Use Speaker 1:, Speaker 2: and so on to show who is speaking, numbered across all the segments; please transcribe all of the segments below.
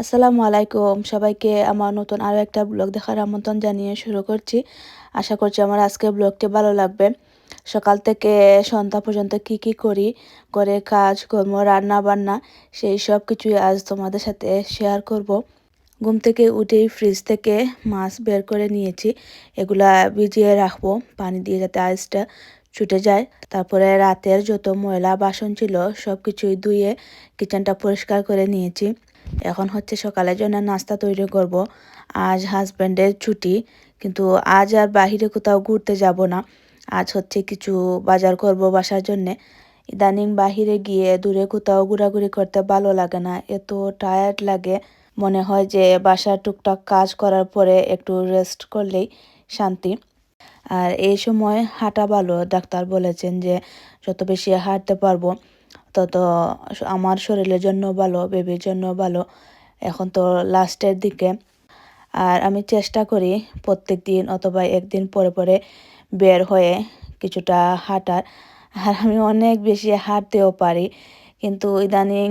Speaker 1: আসসালামু আলাইকুম। সবাইকে আমার নতুন আরও একটা ব্লগ দেখার আমন্ত্রণ জানিয়ে শুরু করছি। আশা করছি আমার আজকের ব্লগটি ভালো লাগবে। সকাল থেকে সন্ধ্যা পর্যন্ত কি কি করি করে কাজ, কর্ম রান্না বান্না সেই সব কিছুই আজ তোমাদের সাথে শেয়ার করব। ঘুম থেকে উঠেই ফ্রিজ থেকে মাছ বের করে নিয়েছি। এগুলা ভিজিয়ে রাখব, পানি দিয়ে যাতে আইসটা ছুটে যায়। তারপরে রাতের যত ময়লা বাসন ছিল সব কিছুই ধুয়ে কিচেনটা পরিষ্কার করে নিয়েছি। এখন হচ্ছে সকালের জন্য নাস্তা তৈরি করব। আজ হাজব্যান্ডের ছুটি, কিন্তু আজ আর বাহিরে কোথাও ঘুরতে যাব না। আজ হচ্ছে কিছু বাজার করব বাসার জন্যে। ইদানিং বাহিরে গিয়ে দূরে কোথাও ঘোরাঘুরি করতে ভালো লাগে না। এত টায়ার্ড লাগে। মনে হয় যে বাসার টুকটাক কাজ করার পরে একটু রেস্ট করলেই শান্তি। আর এই সময় হাঁটা ভালো, ডাক্তার বলেছেন যে যত বেশি হাঁটতে পারব তত আমার শরীরের জন্য ভালো বেবির জন্য ভালো। এখন তো লাস্টের দিকে। আর আমি চেষ্টা করি প্রত্যেক দিন অথবা একদিন পরে পরে বের হয়ে কিছুটা হাঁটার। আর আমি অনেক বেশি হাঁটতেও পারি। কিন্তু ইদানিং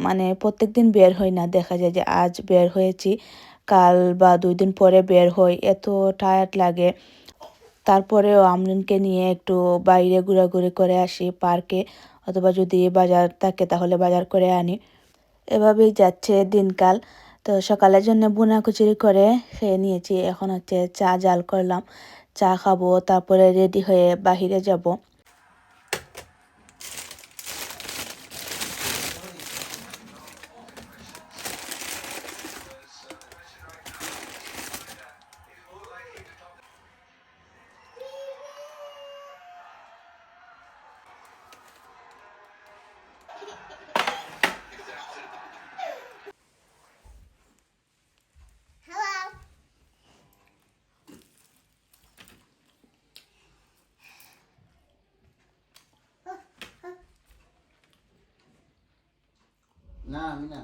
Speaker 1: মানে প্রত্যেক দিন বের হই না। দেখা যায় যে আজ বের হয়েছি, কাল বা দুই দিন পরে বের হই। এত টায়ার্ড লাগে। তারপরেও আমরিনকে নিয়ে একটু বাইরে ঘোরাঘুরি করে আসি, পার্কে। অথবা যদি বাজার থাকে তাহলে বাজার করে আনি। এভাবেই যাচ্ছে দিনকাল। তো সকালের জন্য বোনা কুচুরি করে খেয়ে নিয়েছি। এখন হচ্ছে চা জাল করলাম। চা খাব, তারপরে রেডি হয়ে বাহিরে যাব।
Speaker 2: আমি না.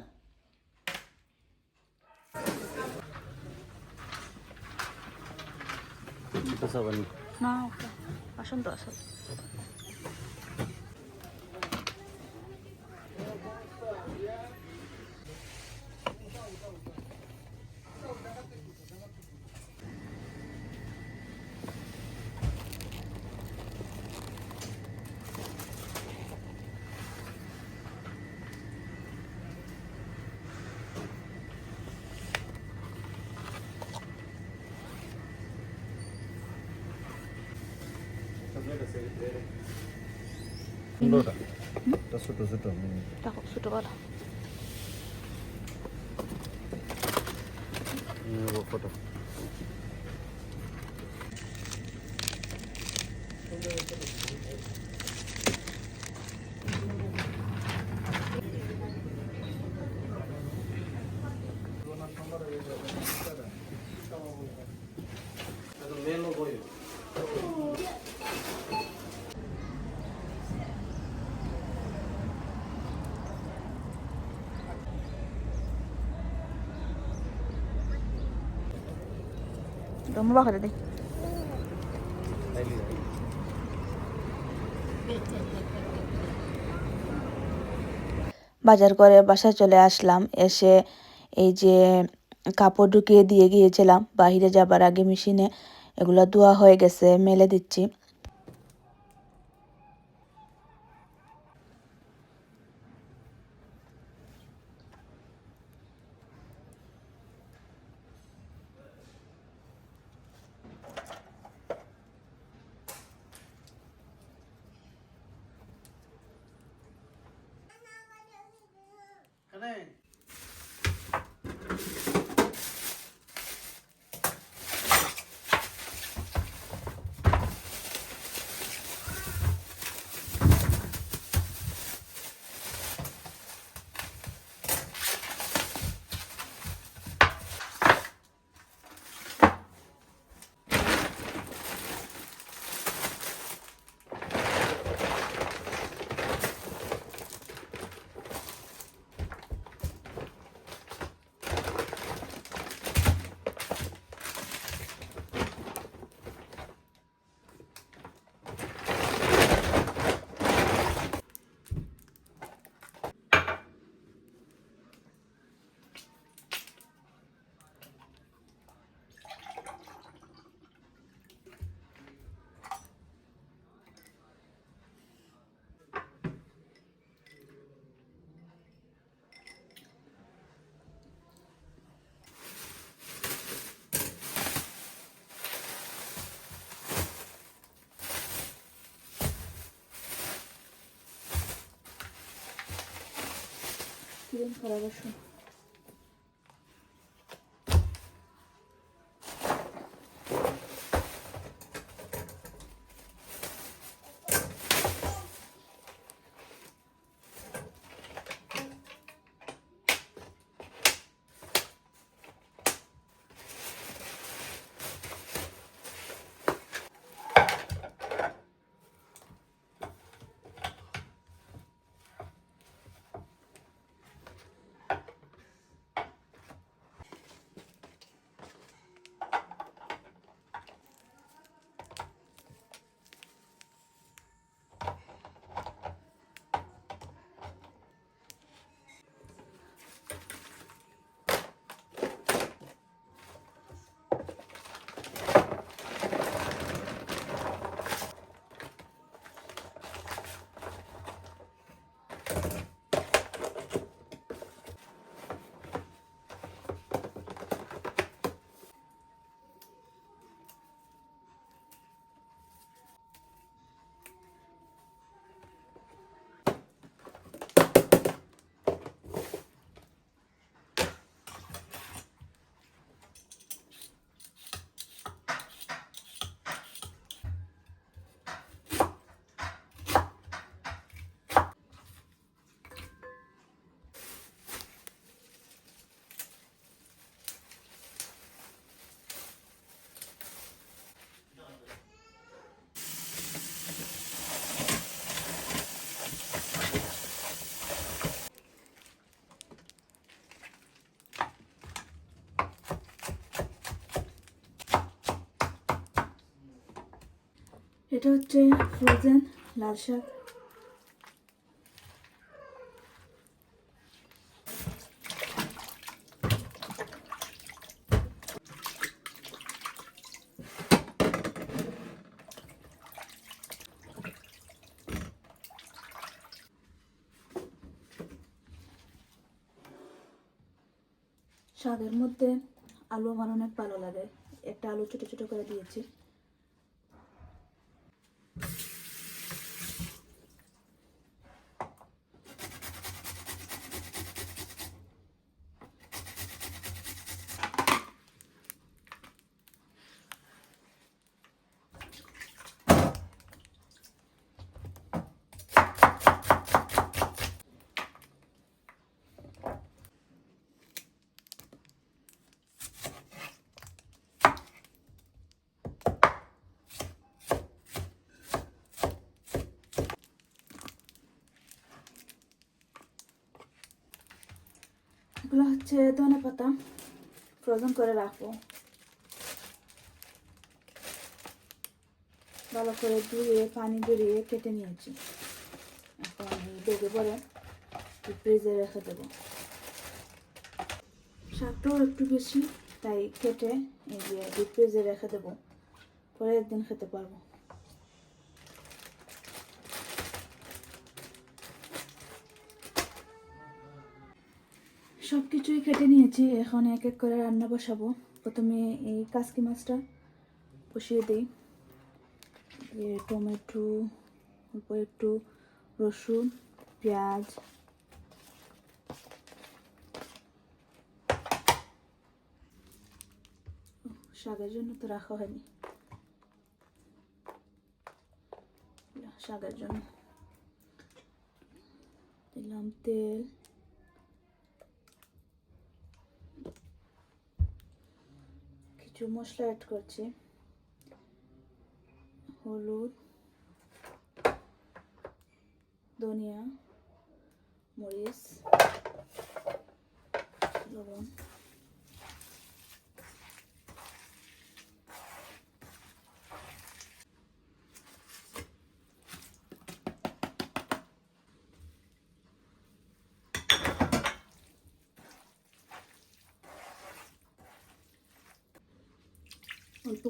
Speaker 1: না আসুন তো আসুন
Speaker 2: ছোট ছোট
Speaker 1: ছোটো কথা
Speaker 2: ফটো
Speaker 1: Thank বা করে দে বাজার করে বাসায় চলে আসলাম, এসে এই যে কাপড় ঢুকিয়ে দিয়ে গিয়েছিলাম, বাহিরে যাবার আগে মেশিনে এগুলো ধোয়া হয়ে গেছে, মেলে দিচ্ছি। learn করা রসুন এটা হচ্ছে ফ্রোজেন লাল শাক। শাকের মধ্যে আলু আমার অনেক ভালো লাগে। একটা আলু ছোটো ছোটো করে দিয়েছি। এগুলো হচ্ছে ধনে পাতা ফ্রোজেন করে রাখব। ভালো করে ধুয়ে, পানি ধরিয়ে কেটে নিয়েছি। এখন বেগে পরে ফ্রিজে রেখে দেবো। শাকটাও একটু বেশি, তাই কেটে এই যে ফ্রিজে রেখে দেবো। পরে একদিন খেতে পারব। সব কিছুই কেটে নিয়েছি, এখন এক এক করে রান্না বসাবো। প্রথমে এই কাসকি মাছটা বসিয়ে দিই। টমেটো, অল্প একটু রসুন, পেঁয়াজ। শাকের জন্য তো রাখা হয়নি। শাকের জন্য। দিলাম তেল। কিছু মশলা অ্যাড করছি। হলুদ ধনিয়া মরিচ লবণ।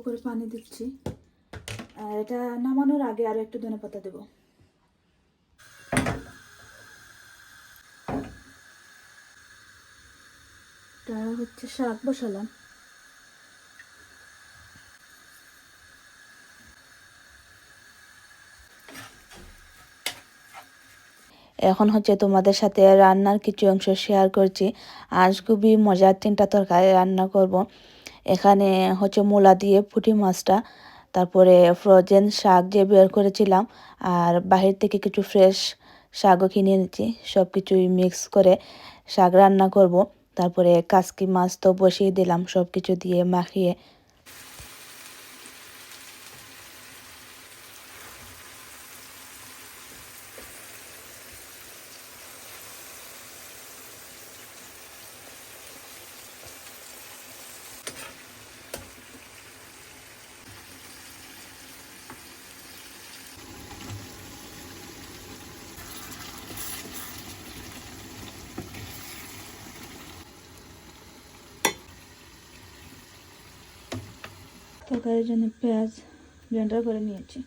Speaker 1: করে পানি দিচ্ছি। আর এটা নামানোর আগে আরও একটু ধনে পাতা দেবো। এটা হচ্ছে শাক বসালাম। এখন হচ্ছে তোমাদের সাথে রান্নার কিছু অংশ শেয়ার করছি। আজ খুবই মজার তিনটা তরকারি রান্না করব। এখানে হচ্ছে মূলা দিয়ে পুঁটি মাছটা, তারপরে ফ্রোজেন শাক যে বের করেছিলাম, আর বাহির থেকে কিছু ফ্রেশ শাকও কিনে এনেছি সব কিছুই মিক্স করে শাক রান্না করব। তারপরে কাসকি মাছ তো বসিয়ে দিলাম সব কিছু দিয়ে মাখিয়ে তরকারির জন্য পেঁয়াজ ব্লেন্ডার করে নিয়েছি।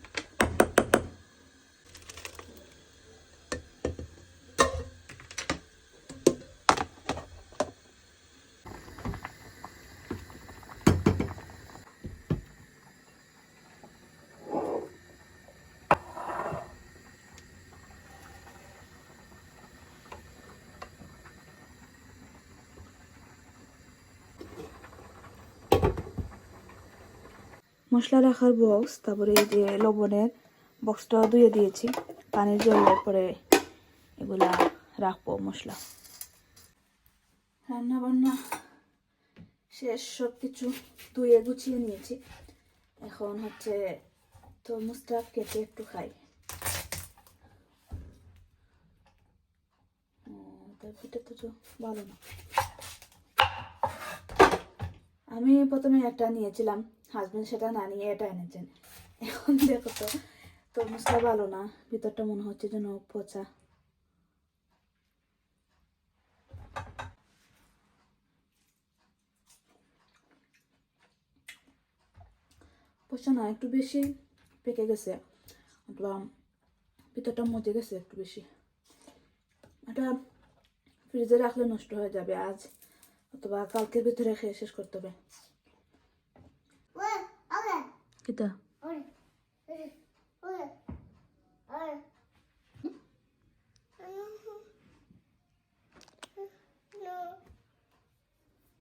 Speaker 1: মশলা রাখার বক্স তারপরে এই যে লবণের বক্সটা ধুয়ে দিয়েছি। পানির জলের পরে এগুলা রাখব মশলা। রান্না বান্না শেষ সব কিছু ধুয়ে গুছিয়ে নিয়েছি। এখন হচ্ছে তরমুজটা কেটে একটু খাই। তো ভালো না। আমি প্রথমে একটা নিয়েছিলাম। হাজবেন্ড সেটা না নিয়ে এটা এনেছেন। এখন দেখো তো, তরমুজটা ভালো না, ভিতরটা মনে হচ্ছে যেন পচা। পচা না, একটু বেশি পেকে গেছে, অথবা ভিতরটা মজে গেছে একটু বেশি। এটা ফ্রিজে রাখলে নষ্ট হয়ে যাবে আজ, অথবা কালকের ভিতরে খেয়ে শেষ করতে হবে। Да.